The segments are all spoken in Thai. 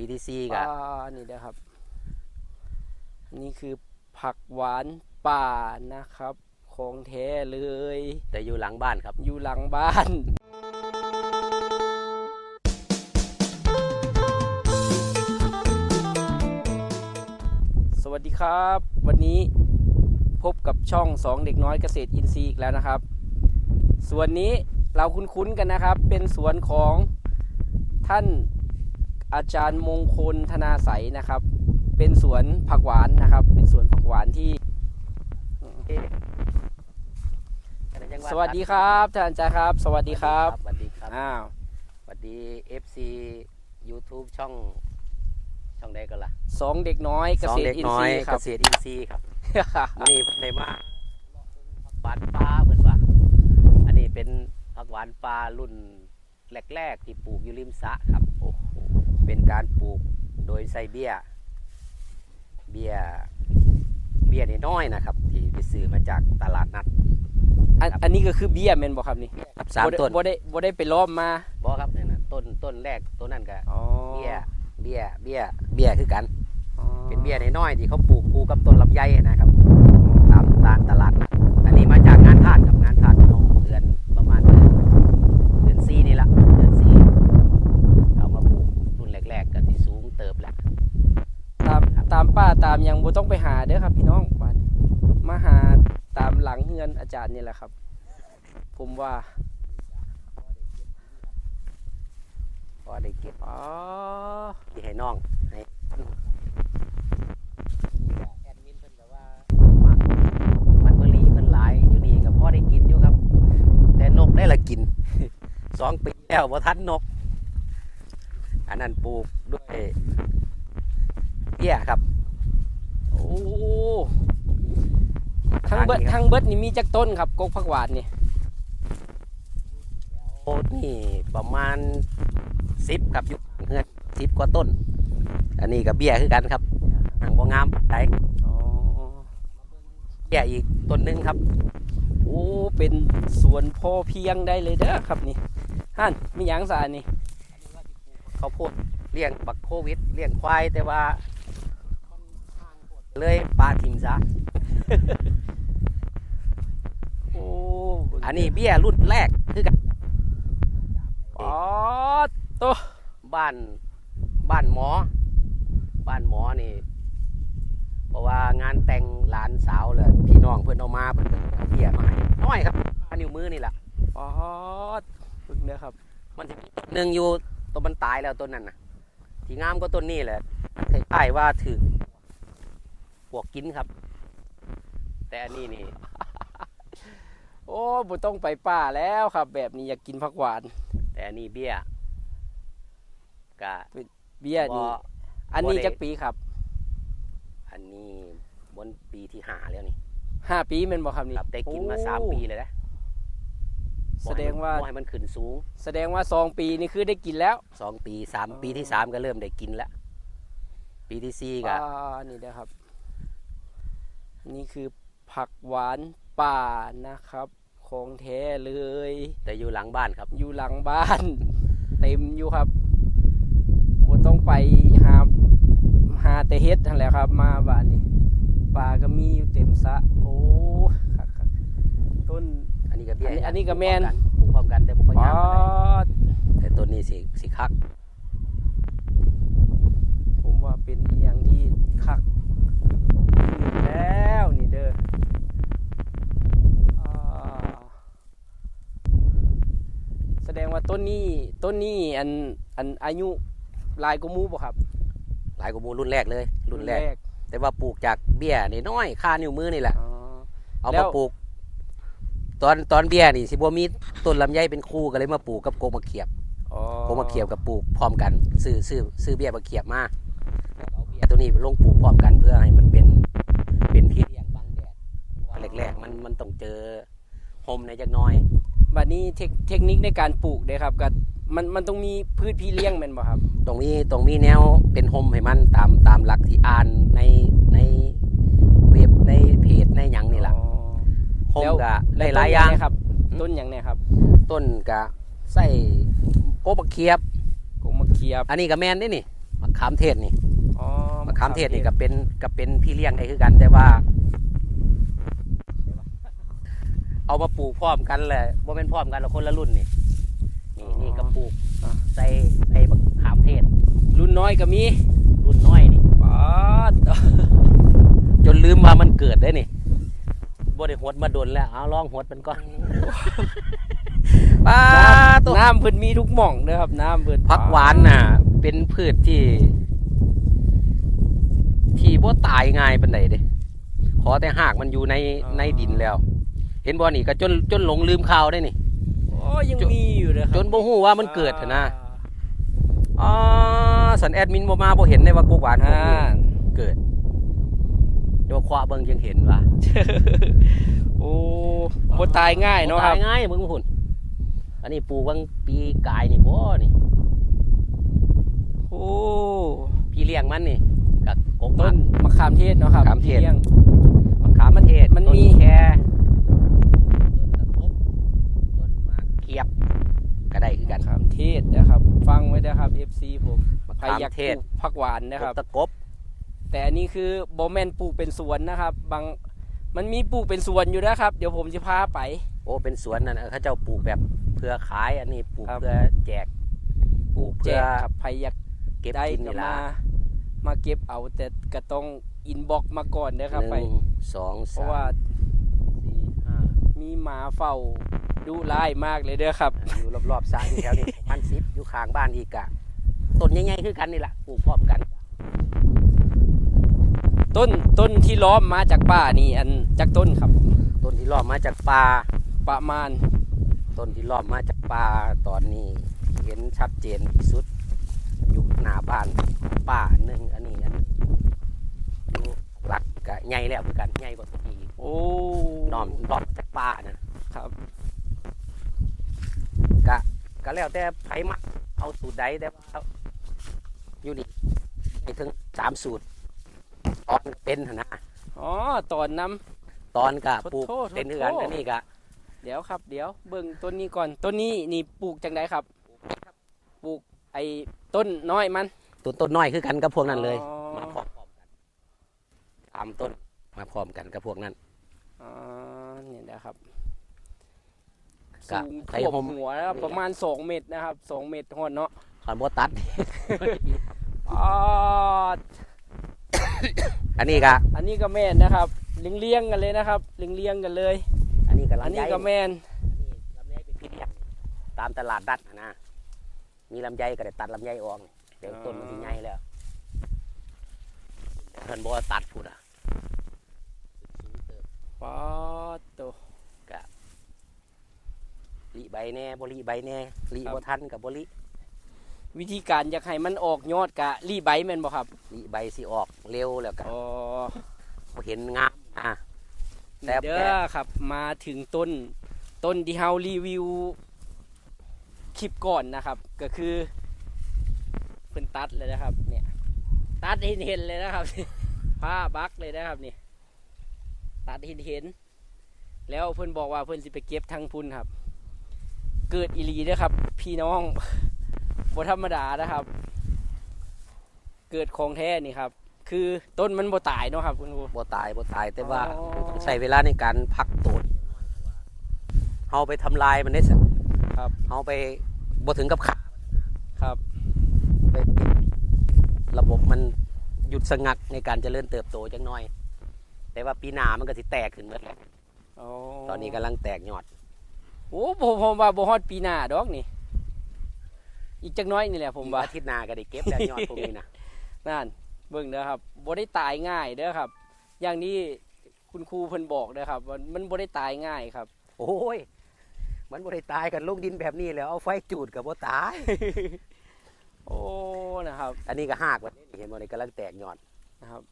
ปีที่สี่อ่าก็นี่เด้อครับ นี่คือผักหวานป่านะครับ ของแท้เลย แต่อยู่หลังบ้านครับ อยู่หลังบ้าน สวัสดีครับ วันนี้พบกับช่องสองเด็กน้อยเกษตรอินทรีย์อีกแล้วนะครับ ส่วนนี้เราคุ้นๆกันนะครับ เป็นสวนของท่าน อาจารย์มงคลธนาใสนะครับ เป็นสวนผักหวานนะครับ เป็นสวนผักหวานที่ สวัสดีครับท่านอาจารย์ครับ สวัสดีครับสวัสดีครับอ้าวสวัสดี FC YouTube ช่องช่องใดกันล่ะสองเด็กน้อยเกสองษตรเด็กอินน้อทยรีย์คเกรับษตรอินทรีย์ครับนี่ในมาบานปลาเหมือนว่า อันนี้เป็นผักหวานปลารุ่นแรกๆที่ปลูกอยู่ริมสระครับโอ้โห เป็นการปลูกโดยใส่เบี้ย เบี้ย เบี้ยน้อยๆนะครับ ที่ไปซื้อมาจากตลาดนัด อันอันนี้ก็คือเบี้ยแมนบอกครับนี่ครับสามต้นบ่ได้บ่ได้ไปล้อมมาบอครับเนี่ยนะต้นต้นแรกต้นนั่นก็อ๋อเบี้ย เบี้ย เบี้ย เบี้ยคือกันอ๋อเป็นเบี้ยน้อยๆที่เขาปลูกคู่กับต้นลำไยนะครับตามตามตลาดนัดอันนี้มาจากงานทาสกับงานทาสน้องเดือนประมาณเดือนเดือนซีนี่ละเดือนซีเอามาปลูกรุ่นแรกๆก็ที่สูงเติบแล้ว ตาม ตามยังบ่ต้องไปหาเด้อครับ พี่น้องบ้านมาหาตามหลังเฮือนอาจารย์นี่แหละครับ ผมว่าพอได้เก็บอ๋อที่ให้น้องให้แอดมินเพิ่นก็ว่ามันเบอรี่เพิ่นหลายอยู่นี่ก็พอได้กินอยู่ครับ แต่นกได้ละกินสองปีแล้วบ่ทันนก อันนั้นปลูกด้วยเบี้ยครับ โอ้ ทั้งเบิดทั้งเบิดนี่มีจักต้นครับกกผักหวานนี่โอ้นี่ประมาณสิบครับอยู่เงินสิบกว่าต้น อันนี้กับเบี้ยคือกันครับหางบ่งามไดอ๋อเบี้ยอีกต้นหนึงครับ โอ้เป็นสวนพอเพียงได้เลยเด้อครับนี่ฮั่นมีหยังซะอันนี่เขาวโพูดเลี้ยงบักโควิดเลี้ยงควายแต่ว่า เลยปลาทิมซะ โอ้ อันนี้เบี้ยรุ่นแรกคือกันอ๋อตัวบ้านบ้านหมอ บ้านหมอนี่ เพราะว่างานแต่งหลานสาวเลยพี่น้องเพื่อนเอามาเพื่อนก็เอาเบี้ยมาให้น้อยครับอันนิ้วมือนี่แหละอ๋อฝึกเด้อครับ มันจะมีต้นหนึ่งอยู่ตัวมันตายแล้วต้นนั้นนะที่งามก็ต้นนี้แหละคล้ายๆว่าถือปวกกินครับ แต่อันนี้นี่ โอ้บ่ต้องไปป่าแล้วครับ แบบนี้อยากกินผักหวาน แต่อันนี้เบี้ยกะเบี้ยบ่นี่ อันนี้บ่ได้จักปีครับ อันนี้บนปีที่หาแล้วนี่ห้าปีแม่นบ่ครับนี่ครับได้กินมาโอ้สามปีเลยนะแสดงว่าบ่ให้มันขึ้นสูง แสดงว่าสองปีนี่คือได้กินแล้วสองปีสามปีที่สามก็เริ่มได้กินแล้วปีที่สี่ก็อ่านี่นะครับ นี่คือผักหวานป่านะครับ ของแท้เลย แต่อยู่หลังบ้านครับ อยู่หลังบ้าน เต็มอยู่ครับบ่ต้องไปหาหาแต่เฮ็ดนั่นแหละครับ มาบ้านนี้ปลาก็มีอยู่เต็มสระโอ้คักๆต้นอันนี้ก็เบี้ยอันนี้อันนี้ก็แม่นปลูกพร้อมกันแต่บ่ค่อยอ๋ยาอวปานใดแต่ต้นนี้สิสิคัก ผมว่าเป็นอีหยังที่คักอยู่แล้วนี่เด้ออ่าแสดงว่าต้ นนี้ต้นนี้อันอันอายุหลายกว่าหมูบ่ครับ หลายกว่าหมูรุ่นแรกเลย รุ่นแรก แต่ว่าปลูกจากเบี้ยนี่น้อยค่านิ้วมือนี่แหละ อ๋อ เอาแล้มาว ปลูก ตอนตอนเบี้ยนี่สิบ่มีต้นลำไยเป็นคู่ก็เลยมาปลูกกับโกมะเขียบอ๋อโกมะเขียบกับปลูกพร้อมกันซื้อซื้อซื้อเบี้ยมะเขียบมาเอาเบี้ยตัวนี้ไปลงปลูกพร้อมกันเพื่อให้มันเป็นเป็นพี่เลี้ยงบังแดดเพราะว่าแรกๆมันมันต้องเจอห่มในจักหน้อย บัดนี้เทคเทคนิคในการปลูกเด้ครับก็มันมันต้องมีพืชพี่เลี้ยงแม่นบ่ครับ ตรงนี้ตรงนี้แนวเป็นห่มให้มันตามตามหลักที่อ่านในในเว็บในเพจในหยังนี่แหละอ๋อห่มแล้วก็ได้หลายอย่างต้นครับ ต้นหยังเนี่ยครับต้นก็ใส่โกมะเขียบกงมะเขียบอันนี้ก็แมนได้นี่มะขามเทศนี่อ๋อมะขามเทศนี่ก็เป็นก็เป็นพี่เลี้ยงได้คือกันแต่ว่า เอามาปลูกพร้อมกันแหละว่าเป็นพร้อมกันแล้วคนละรุ่นนี่นี่นี่ก็ปลูกใส่ใส่มะขามเทศ รุ่นน้อยก็มี รุ่นน้อยนี่ป๊าดจนลืมว่ามันเกิดได้นี่บ่ได้หดมาดนแล้ว เอาลองหดมันก่อนป้าตัวน้ำเพิ่นมีทุกหม่องเด้อครับ น้ำเพิ่นผักหวานน่ะ เป็นพืชที่ ที่บ่ตายง่ายปานใดเด้ขอแต่หากมันอยู่ในในดินแล้ว เห็นบ่นี่ก็จนจนหลงลืมข่าวได้นี่ โอ้ยังมีอยู่เด้อครับจนบ่ฮู้ว่ามันเกิดหั้นนะอ๋อสันแอดมินบ่มาบ่เห็นได้ว่ากกหวานพวกอ่านี้เกิดโดยวควาเบิ่งยังเห็นว่ะโอ้บ่ตายง่ายเนาะครับตายง่ายมึงพุ่นอันนี้ปลูกวังปีกายนี่บ่นี่โอ้ พี่เลี้ยงมันนี่กับกกต้มันน มะขามเทศเนาะครับมะขามเทศ ลี้ยง มะขามเทศ มัน ต้ มี แค่ต้นตะคบต้นมะเขียบก็ได้คือกัน มะขามเทศนะครับ ฟังไว้นะครับ FC ผม มะ ใครขามอยากปเทศลูกผักหวานนะครับต้นตะกบ แต่อันนี้คือบ่แม่นปลูกเป็นสวนนะครับ บางมันมีปลูกเป็นสวนอยู่นะครับ เดี๋ยวผมจะพาไป โอ้เป็นสวนนั่นน่ะเขาเจ้าปลูกแบบเพื่อขายอันนี้ปลูกครับเพื่อแจก ปลูกแจเพื่อกครับใครอยากเก็บได้กินก็นี่มาล่ะมาเก็บเอาแต่ก็ต้องอินบ็อกมาก่อนนะครับหไปนึ่งสองเพสาราะว่ามสี่ห้ามีหมาเฝ้าดุร้ายมากเลยเด้อครับ อยู่รอบๆสระอยู่แถวนี้พันสิบอยู่ข้างบ้านอีกอะ ต้นใหญ่ๆคือกันนี่แหละปลูกพร้อมกัน ต้นต้นที่ล้อมมาจากป่านี่อันจากต้นครับ ต้นที่รอบมาจากป่าประมาณ ต้นที่รอบมาจากป่าตอนนี้ เห็นชัดเจนที่สุดอยู่หน้าบ้านป่าหนึ่งอันนี้อันนี้อยู่หลักกะใหญ่แล้วคือกันใหญ่กว่าปีกโอ้น้อมรอบจากป่านะครับกะก็แล้วแต่ไผมักเอาสูตรใดแต่ว่า อยู่นี่ให้ถึงสามสูตร ตอนเป็นหั่นนะอ๋อตอนน้ ตอนกะโทษปลูกโทษเป็นเหือนโทษอันนี้กะำเดี๋ยวครับ เดี๋ยวเบิ่งต้นนี้ก่อนต้นนี้นี่ปลูกจังไดครับปลูกไอ้ต้นน้อยมัน ต้นต้นน้อยคือกันกับพวกนั้นเลย อ๋อ มาพร้อมกันตามต้นมาพร้อมกันกับพวกนั้นอ๋อเนี่ยนะครับกะสูงไผ่ท่วห่มมหัวนะครับประมาณ2เมตรนะครับ2เมตรหอดเนาะ ขอนบตัด อ๋ออันนี้กะอันนี้ก็แม่นนะครับ เลี้ยงเลี้ยงๆกันเลยนะครับ เลี้ยงเลี้ยงๆกันเลย อันนี้กะอันลำนี้ไยก็แม่นลำไยเป็นพี่เลี้ยงตามตลาดดัดนะ มีลำไยก็ได้ตัดลำไยออกเดี๋ยวต้นมันสิใหญ่แล้วเพิ่นบอกว่าตัดพูดอะป๊อดโต ลิใบแน่บริใบแน่ลิครับ บ่ทันกับบริ วิธีการอยากให้มันออกยอดกะรีใบแม่นบ่ครับลิใบสิออกเร็วแล้วก็อ๋อบ่เห็นงามอะ แต่นี่เด้อครับ มาถึงต้นต้นที่เฮารีวิวคลิปก่อนนะครับ ก็คือเพิ่นตัดเลยนะครับ เนี่ย ตัดเห็นเห็นๆเลยนะครับ ผ้าบักเลยนะครับนี่ ตัดเห็นเห็นๆแล้วเพิ่นบอกว่าเพิ่นสิไปเก็บทางพุ่นครับ เกิดอีหลีเด้อครับ พี่น้อง บ่ธรรมดานะครับ เกิดของแท้นี่ครับ คือต้นมันบ่ตายเนาะครับคุณครู บ่ตายบ่ตายแต่ว่าอ๋อ ต้องใช้เวลาในการพักตูดเฮาไปทำลายมันได้สักครับเฮาไปบ่ถึงกับขาครับ ไปปิดระบบมันหยุดสงักในการเจริญเติบโตจังน้อย แต่ว่าปีหน้ามันก็สิแตกขึ้นหมดแล้วตอนนี้กำลังแตกยอด โอ้ผมผมว่าบ่ฮอดปีหน้าดอกนี่ อีกจักหน้อยนี่แหละผมว่าอาทิตย์หน้าก็ได้เก็บแล้วยอดพวกนี้นะนั่นเบิ่งเด้อครับบ่ได้ตายง่ายเด้อครับ อย่างนี้คุณครูเพิ่นบอกเด้อครับว่ามันบ่ได้ตายง่ายครับ โอ้ย มันบ่ได้ตายกันลงดินแบบนี้แล้วเอาไฟจูดกับบ่ตาย โอ้นะครับอันนี้ก็หากมันเห็นบ่นี่กำลังแตกยอดนะครับ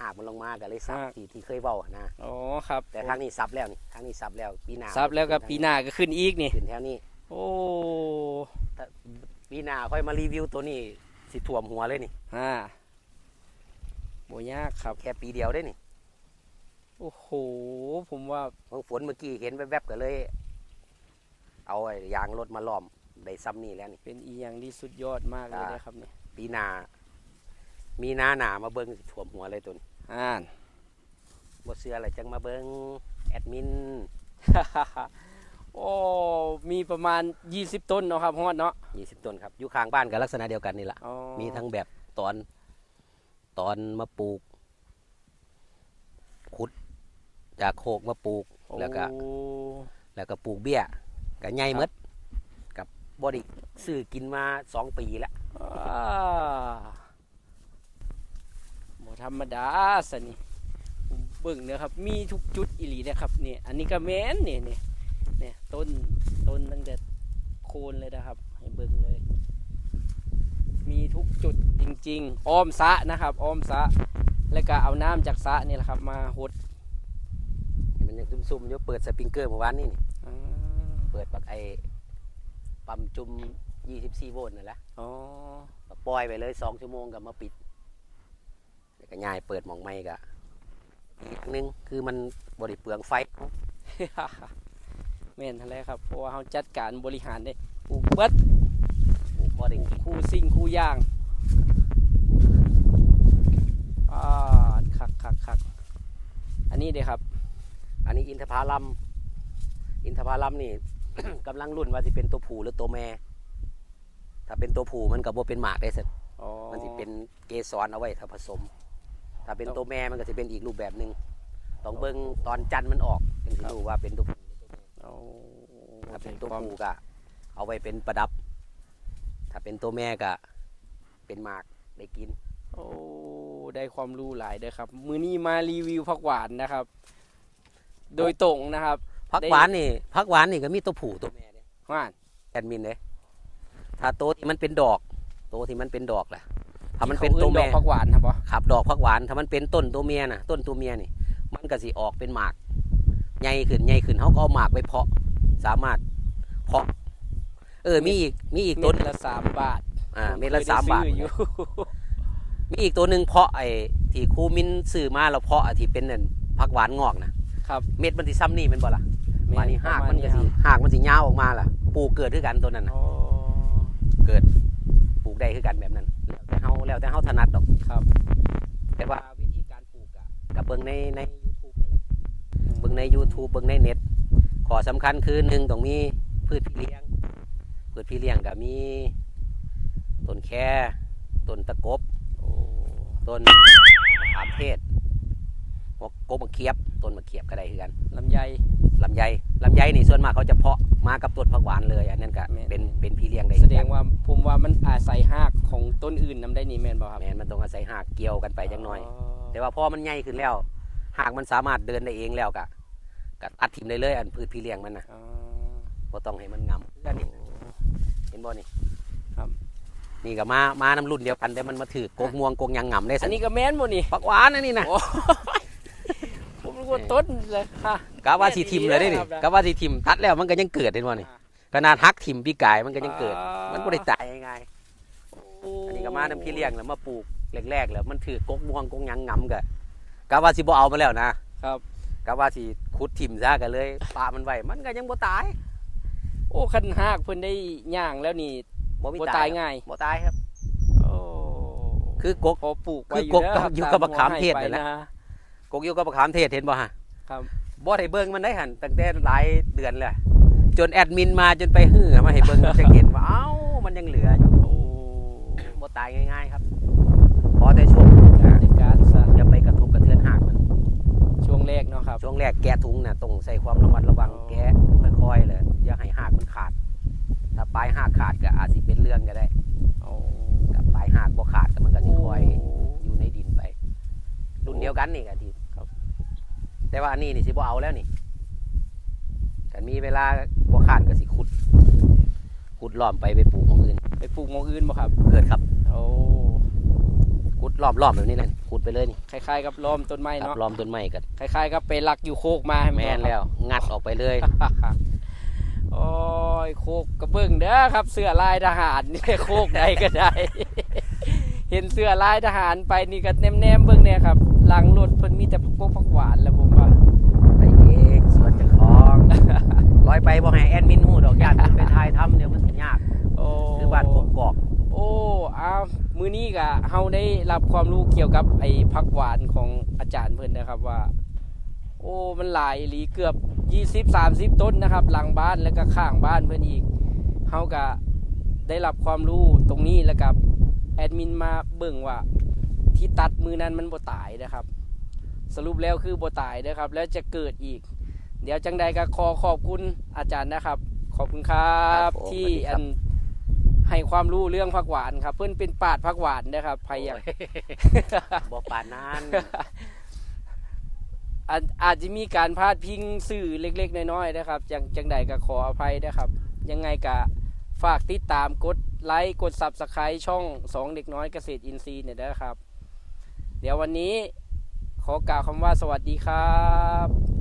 หากมันลงมาก็เลยซับหาก ที่ที่เคยเว้านะอ๋อครับแต่ทางนี้ซับแล้วนี่ทางนี้ซับแล้วปีหน้าซับแล้วก็ปีหน้าก็ขึ้นอีกนี่ ขึ้นแถวนี้ โอ้ถ้า ปีหน้าค่อยมารีวิวตัวนี้สิท่วมหัวเลยนี่อ่าบ่ยากครับ แค่ปีเดียวได้นี่ โอ้โห ผมว่าบางฝนเมื่อกี้เห็นแวบๆก็เลย เอาไอ้ยางรถมาล้อมได้ซ้ำนี่แล้วนี่ เป็นอีหยังที่สุดยอดมากเลยอ่า นะครับเนี่ยปีหน้ามีหน้าหนามาเบิ้งสิถ่วมหัวเลยตุนอ่านบ่เสื้ออะไรจังมาเบิ้งแอดมิน โอ้มีประมาณ 20 ต้นเนาะครับฮอดเนาะ20ต้นครับอยู่ข้างบ้านกับลักษณะเดียวกันนี่แหละอ๋อมีทั้งแบบตอนตอนมาปลูกขุด จากโคกมาปลูกแล้วก็ โอ้แล้วก็ปลูกเบี้ยก็ใหญ่หมดกับบอดิซื้อกินมาสองปีแล้วอ่าบ่ธรรมดาสนี่ผมเบิ่งเด้อครับ มีทุกจุดอีหลีเด้อครับนี่อันนี้ก็แม่นนี่นี่ เนี่ยต้นต้นตั้งแต่โคนเลยนะครับ ให้เบิ่งเลย มีทุกจุดจริง ๆ อ้อมสระนะครับ อ้อมสระแล้วก็เอาน้ำจากสระนี่แหละครับ มาหดมันยังซุ่มๆอยู่เปิดสปริงเกอร์เมื่อวานนี่นี่อ่าเปิดบักไอปั๊มจุ่ม24 โวลต์นั่นแหละอ๋อก็ปล่อยไปเลย 2 ชั่วโมงก็มาปิดแล้วก็ย้ายเปิดหมองไม่ก็อีกอย่างหนึงคือมันบริเปลืองไฟ แม่นทันแล้วครับเพราะว่าเขาจัดการบริหารได้ปลูกเบิดพอได้กินคู่ซิ่งคู่ย่างอ่าคักคักคักอันนี้เด้ครับ อันนี้อินทผลัมอินทผลัมนี่ กำลังรุ่นว่าสิเป็นตัวผู้หรือตัวแม่ ถ้าเป็นตัวผู้มันก็บ่เป็นหมากได้สิอ๋อมันสิเป็นเกสรเอาไว้ถ้าผสม ถ้าเป็นครับตัวแม่มันก็จะเป็นอีกรูปแบบหนึ่งต้องเบิ่งตอนจันทร์มันออกถึงจะรู้ว่าเป็นตัวผู้ ถ้าเป็นตัวความผู้ก็เอาไว้เป็นประดับ ถ้าเป็นตัวแม่ก็เป็นหมากได้กิน โอ้ได้ความรู้หลายเด้อครับ มือนี้มารีวิวผักหวานนะครับ โดยตรงนะครับพักได้หวานนี่พักหวานนี่ก็มีตัวผู้ตัวแม่เด้ว่านแอดมินเลยถ้าโตวที่มันเป็นดอกโตวที่มันเป็นดอกล่ะถ้ามันเป็นขาตัวอิ้ดแม่อกผักหวานครับปะขับดอกพักหวาน ถ้ามันเป็นต้นตัวเมียน่ะ ต้นตัวเมียนี่ มันก็สิออกเป็นหมาก ใหญ่ขึ้นใหญ่ขึ้นเขาก็เอาหมากไปเพาะ สามารถเพาะ เออ มีอีกมีอีกเม็ต้ดนละสามบาทอ่าเม็ดละคยไสามบาทซื้ออยู่ มีอีกตัวหนึ่งเพาะไอ้ที่ครูมินซื้อมาแล้วเพาะไอ้ที่เป็นนั่นพักหวานงอกนะครับ เม็ดมันสิซ้ำนี่เป็นบ่ล่ะมานี่หากมันก็สิหากมันสิยาวออกมาล่ะปลูกเกิดด้วยกันตัวนั้นน่ะอ๋อเกิดปลูกได้คือกันแบบนั้นแล้วแต่เฮาแล้วแต่เฮาถนัดดอกครับ แต่ว่าวิธีการปลูกอะกับเบิ่งในใน YouTube นั่นแหละเบิ่ง ใน YouTube เบิ่งในเน็ตขอสำคัญคือหนึ่งต้องมีพืชพี่เลี้ยงพืชพี่เลี้ยงก็มีต้นแคต้นตะกบโอ้ต้นมะขามเทศหัวกบมะเขียบต้นมะเขียบก็ได้คือกันลำไยลำไยลำไยนี่ส่วนมากเขาจะเพาะมากับต้นผักหวานเลยอันนั้นก็แม่นเป็นเป็นพี่เลี้ยงได้แสคือดกังนว่าผมว่ามันอาศัยหากของต้นอื่นนำได้นี่แม่นบ่ครับแม่นมันต้องอาศัยหากเกี่ยวกันไปจังหน่อย แต่ว่าพอมันใหญ่ขึ้นแล้ว หากมันสามารถเดินได้เองแล้วก็ ก็ตัดทิ่มได้เลย อันพืชพี่เลี้ยงมันนะอ๋อ บ่ต้องให้มันงำเพื่อนนี่เห็นบ่นี่ครับ นี่ก็มามาน้ำรุ่นเดียวกันแต่มันมาถือกกม่วงกกหยังงำได้อัสินนี้ก็แม่นบ่นี่ผักหวานอันนี้นะโอ้ ผมรู้ว่าต้นเลยค่ะ กะว่าสิทิมเลยได้นี่ครับนะกะว่าสิทิมตัดแล้วมันก็ยังเกิดเห็นบ่นี่ขนาดฮักทิมพี่กายมันก็ยังเกิดอ่ามัมันบ่ได้ตายง่ายๆอันนี้ก็มาน้ำพี่เลี้ยงแล้วมาปลูกแรกๆแล้วมันถือกกม่วงกกหยังงำก็กะว่าสิบ่เอามาแล้วนะครับ กะว่าสิ ขุดทิมซะก็เลยปามันไว้มันก็ยังบ่ตาย โอ้คันหากเพิ่นได้ย่างแล้วนี่บ่มีบ่ตาตายยครับง่ายบ่ตายครับ โอ้คือกกพอปลูกไว้คือกกเด้อยู่ตกับมะขามหัวเทศให้นั่นแหละไปกกอยู่กับมะขามเทศเห็นบ่ฮะครับบ่ได้เบิ่งมันได้หันตั้งแต่หลายเดือนเลยจนแอดมินมาจนไปฮื้อมาให้เบิ่งจะเห็นว่าเอ้ามันยังเหลืออยู่โอ้บ่ตายง่าย ๆ ครับพอแต่ช่ว งแรกเนาะครับช่วงแรกแกะถุงน่ะต้องใส่ความระมัดระวังอ๋อแกะค่อยๆเลยอย่าให้หากมันขาด ถ้าปลายหากขาดก็อาจสิเป็นเรื่องก็ได้โอ้ถ้าปลายหากบ่ขาดก็มันก็สิค่อยโอ้อยู่ในดินไป รุ่นเดียวกันนี่ก็ที่ครับ แต่ว่าอันนี้นี่สิบ่เอาแล้วนี่กันมีเวลาบ่ขาดก็สิขุดขุดล้อมไปไปปลูกของอื่น ไปปลูกหมองอื่นบ่ครับ เกิดครับ โอ้ ขุดล้อมล้อมแบบนี้เลยขุดไปเลยนี่คล้ายๆกับล้อมต้นไม้ครับเนาะล้อมต้นไม้กันคล้ายๆกับไปลักอยู่โคกมาให้นแม่นบ่ครับแล้ว งัดออกไปเลย โอ้ยโคกกระเบื้องเด้อครับ เสื้อลายทหารนี่โคกใดก็ได้ เห็นเสื้อลายทหารไปนี่ก็แนมๆเบื้องเนี่ยครับหลังรถเพิ่นมีแต่พวกผักหวานแล้วผมว่าไปเองสวนเจะคลองลอยไปบ่ให้แอดมินฮู้ดอกญาติไปถ่ายทำเดี๋ยวมันสิยาก โอ้คือบ้านกกอกโอ้เอา มื้อนี้ก็เฮาได้รับความรู้เกี่ยวกับไอ้ผักหวานของอาจารย์เพิ่นนะครับว่า โอ้มันหลายอีหลีเกือบ 20 30 ต้นนะครับ หลังบ้านแล้วก็ข้างบ้านเพิ่นอีกเฮาก็ได้รับความรู้ตรงนี้แล้วกับแอดมินมาเบิ่งว่า ที่ตัดมือนั้นมันบ่ตายนะครับ สรุปแล้วคือบ่ตายนะครับ แล้วจะเกิดอีก เดี๋ยวจังใดก็ขอขอบคุณอาจารย์นะครับ ขอบคุณครับผมที่สวัสดีคอัรับน ให้ความรู้เรื่องผักหวานครับ เพื่อนเป็นปราดผักหวานนะครับใครอยากบ่ป่านนั้น อาจอาจจะมีการพาดพิงสื่อเล็ก ๆ น้อยๆนะครับ จังจังใดก็ขออภัยนะครับ ยังไงก็ฝากติดตามกดไลค์กด Subscribe ช่องสองเด็กน้อยเกษตรอินทรีย์เนี่ยนะครับ เดี๋ยววันนี้ขอกล่าวคำว่าสวัสดีครับ